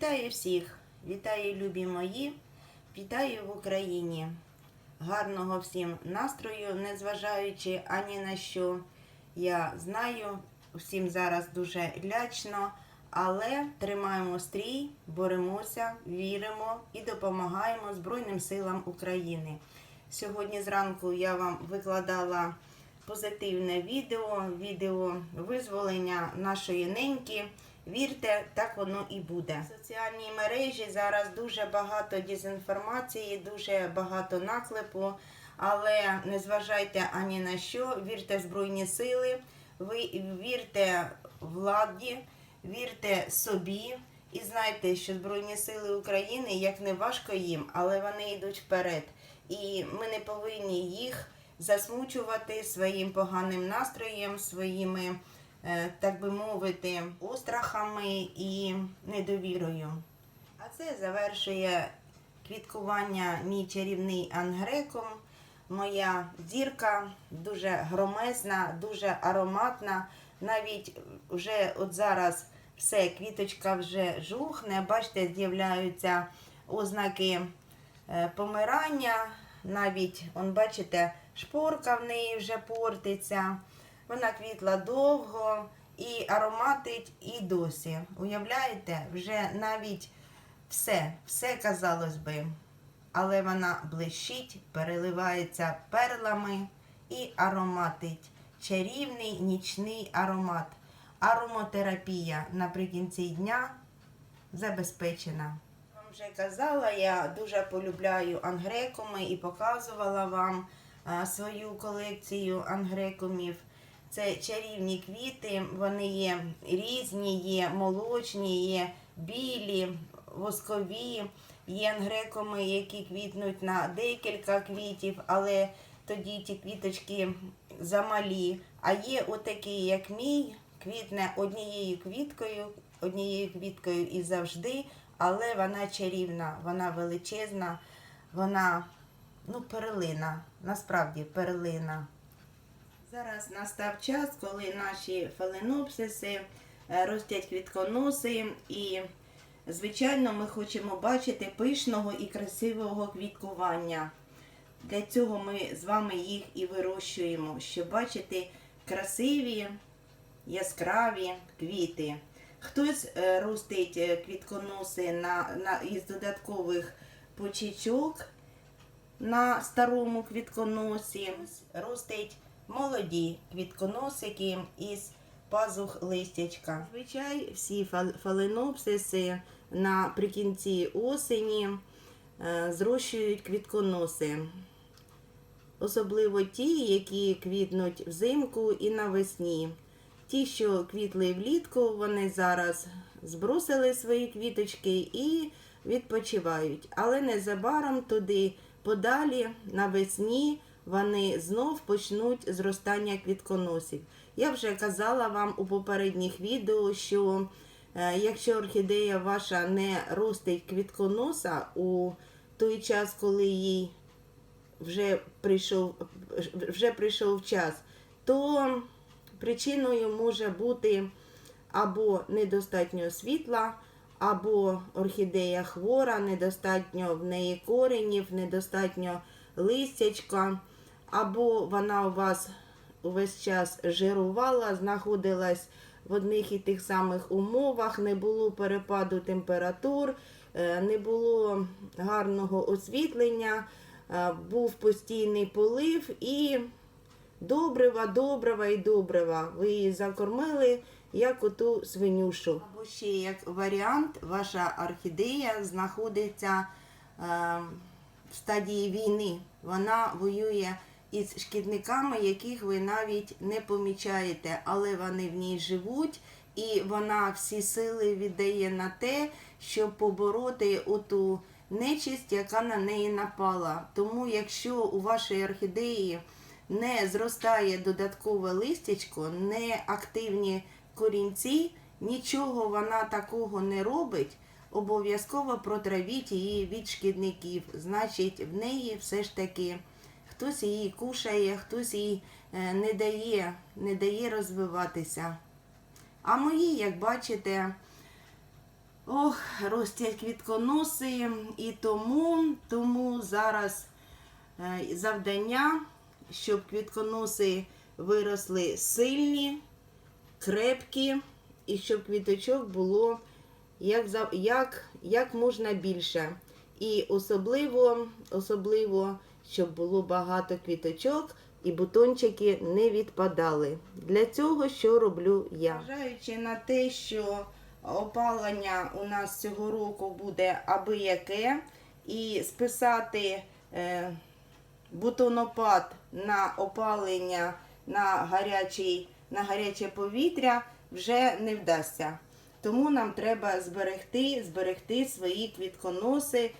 Вітаю всіх, вітаю любі мої, вітаю в Україні. Гарного всім настрою, незважаючи ані на що. Я знаю, всім зараз дуже лячно, але тримаємо стрій, боремося, віримо і допомагаємо Збройним силам України. Сьогодні зранку я вам викладала позитивне відео, відео визволення нашої неньки. Вірте, так воно і буде. В соціальній мережі зараз дуже багато дезінформації, дуже багато наклепу, але не зважайте ані на що. Вірте в Збройні сили, ви вірте владі, вірте собі і знайте, що Збройні сили України, як не важко їм, але вони йдуть вперед. І ми не повинні їх засмучувати своїм поганим настроєм, своїми так би мовити, острахами і недовірою. А це завершує квіткування мій чарівний ангреком. Моя зірка дуже громезна, дуже ароматна. Навіть вже от зараз все, квіточка вже жухне. Бачите, з'являються ознаки е, помирання. Навіть, он, бачите, шпорка в неї вже портиться. Вона квітла довго і ароматить і досі. Уявляєте, вже навіть все, все казалось би. Але вона блищить, переливається перлами і ароматить. Чарівний нічний аромат. Аромотерапія наприкінці дня забезпечена. Вам вже казала, я дуже полюбляю ангрекуми і показувала вам свою колекцію ангрекумів. Це чарівні квіти, вони є різні, є молочні, є білі, воскові, є ангрекуми, які квітнуть на декілька квітів, але тоді ті квіточки замалі. А є отакі, як мій, квітне однією квіткою, однією квіткою і завжди, але вона чарівна, вона величезна, вона ну, перлина, насправді перлина. Зараз настав час, коли наші фаленопсиси е, ростять квітконоси і, звичайно, ми хочемо бачити пишного і красивого квіткування. Для цього ми з вами їх і вирощуємо, щоб бачити красиві, яскраві квіти. Хтось е, ростить е, квітконоси на, на, із додаткових почечок на старому квітконосі, ростить молоді квітконосики із пазух листячка. Звичай всі фаленопсиси наприкінці осені е, зрощують квітконоси. Особливо ті, які квітнуть взимку і навесні. Ті, що квітли влітку, вони зараз збросили свої квіточки і відпочивають. Але незабаром туди подалі навесні вони знов почнуть зростання квітконосів. Я вже казала вам у попередніх відео, що е, якщо орхідея ваша не ростить квітконоса у той час, коли їй вже прийшов, вже прийшов час, то причиною може бути або недостатньо світла, або орхідея хвора, недостатньо в неї коренів, недостатньо листячка, або вона у вас увесь час жирувала, знаходилась в одних і тих самих умовах, не було перепаду температур, е, не було гарного освітлення, е, був постійний полив і добрива, добрива і добрива. Ви її закормили як оту свинюшу. Або ще як варіант, ваша орхідея знаходиться е, в стадії війни. Вона воює із шкідниками, яких ви навіть не помічаєте, але вони в ній живуть, і вона всі сили віддає на те, щоб побороти оту нечисть, яка на неї напала. Тому, якщо у вашої орхідеї не зростає додаткове листячко, не активні корінці, нічого вона такого не робить. Обов'язково протравіть її від шкідників. Значить, в неї все ж таки хтось її кушає, хтось їй е, не дає, не дає розвиватися. А мої, як бачите, Ох, ростять квітконоси, і тому, тому зараз е, завдання, щоб квітконоси виросли сильні, крепкі, і щоб квіточок було як, як, як можна більше. І особливо, особливо, щоб було багато квіточок і бутончики не відпадали. Для цього що роблю я? Зважаючи на те, що опалення у нас цього року буде аби яке, і списати е, бутонопад на опалення на, гарячий, на гаряче повітря вже не вдасться. Тому нам треба зберегти, зберегти свої квітконоси,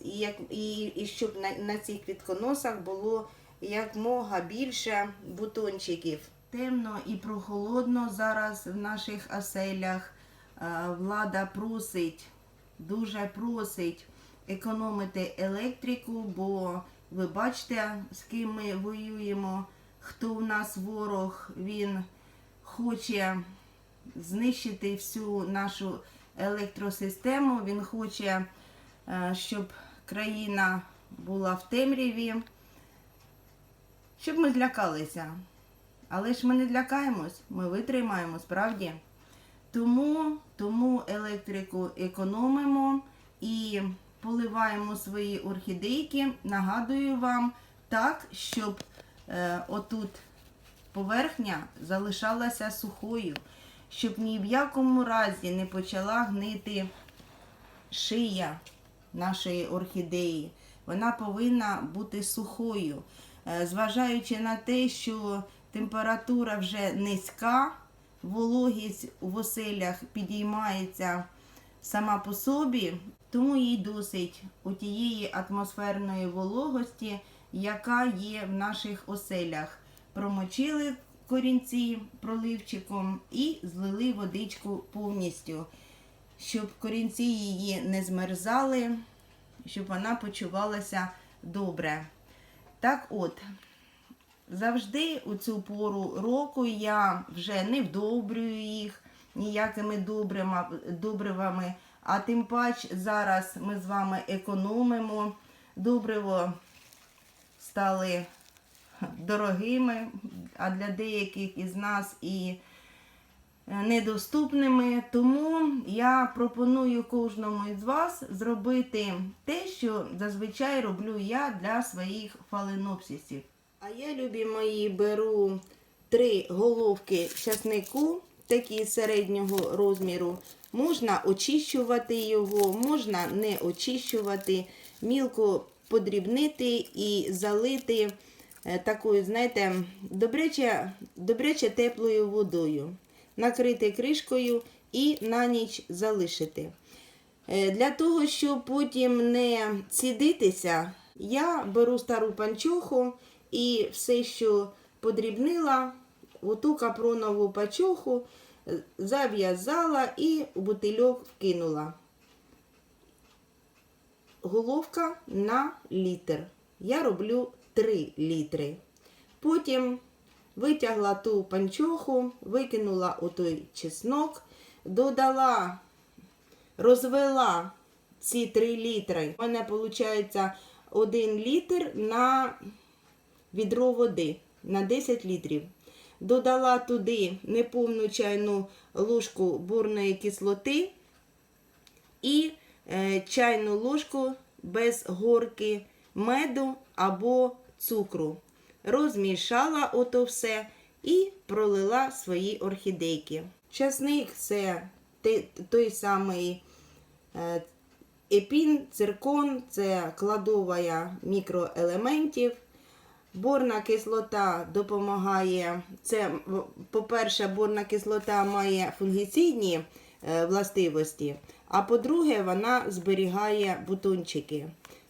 і, і, і щоб на, на цих квітконосах було якмога більше бутончиків. Темно і прохолодно зараз в наших оселях. Е, Влада просить, дуже просить економити електрику, бо ви бачите, з ким ми воюємо, хто в нас ворог, він хоче знищити всю нашу електросистему. Він хоче, е, щоб країна була в темряві, щоб ми злякалися. Але ж ми не злякаємось, ми витримаємо справді. Тому, тому електрику економимо і поливаємо свої орхідейки. Нагадую вам так, щоб е, отут поверхня залишалася сухою, щоб ні в якому разі не почала гнити шия нашої орхідеї. Вона повинна бути сухою. Е, Зважаючи на те, що температура вже низька, вологість в оселях підіймається сама по собі, тому їй досить тієї атмосферної вологості, яка є в наших оселях. Промочили корінці проливчиком і злили водичку повністю, щоб корінці її не змерзали, щоб вона почувалася добре. Так от, завжди у цю пору року я вже не вдобрюю їх ніякими добривами, а тим пач зараз ми з вами економимо. Добриво стали дорогими, а для деяких із нас і недоступними. Тому я пропоную кожному із вас зробити те, що зазвичай роблю я для своїх фаленопсисів. А я, любі мої, беру три головки часнику, такі середнього розміру. Можна очищувати його, можна не очищувати, мілко подрібнити і залити е, такою, знаєте, добряче, добряче теплою водою. Накрити кришкою і на ніч залишити. Е, Для того, щоб потім не цідитися, я беру стару панчоху і все, що подрібнила, у ту капронову пачоху е, зав'язала і в бутильок вкинула. Головка на літр. Я роблю 3 літри. Потім витягла ту панчоху, викинула у той чеснок, додала розвела ці 3 літри. У мене виходить 1 літр на відро води на 10 літрів. Додала туди неповну чайну ложку бурної кислоти і е, чайну ложку без горки меду або цукру. Розмішала ото все і пролила свої орхідейки. Часник це той самий е, епін, циркон, це кладова мікроелементів. Борна кислота допомагає. Це, по-перше, борна кислота має фунгіцидні е, властивості, а по-друге, вона зберігає бутончики.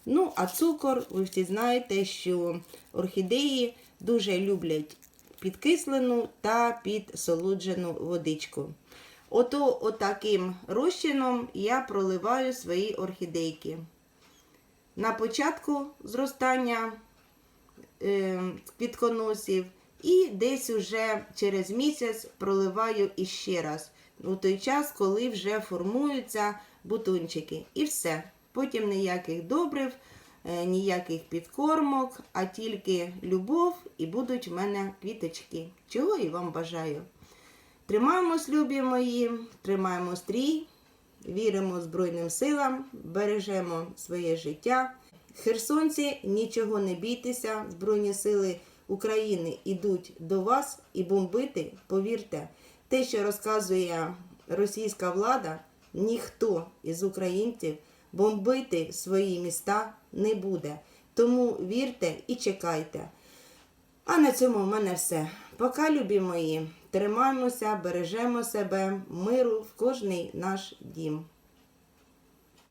Ну, а цукор, ви всі знаєте, що орхідеї дуже люблять підкислену та підсолоджену водичку. Ото отаким розчином я проливаю свої орхідейки. На початку зростання е, квітконосів і десь уже через місяць проливаю іще раз. у той час, коли вже формуються бутончики. І все. Потім ніяких добрив, е, ніяких підкормок, а тільки любов і будуть в мене квіточки. Чого і вам бажаю. Тримаємось, любі мої, тримаємо стрій, віримо Збройним силам, бережемо своє життя. Херсонці, нічого не бійтеся, Збройні сили України йдуть до вас і бомбити, повірте, те, що розказує російська влада, ніхто із українців бомбити свої міста не буде. Тому вірте і чекайте. А на цьому в мене все. Пока, любі мої, тримаємося, бережемо себе, миру в кожний наш дім.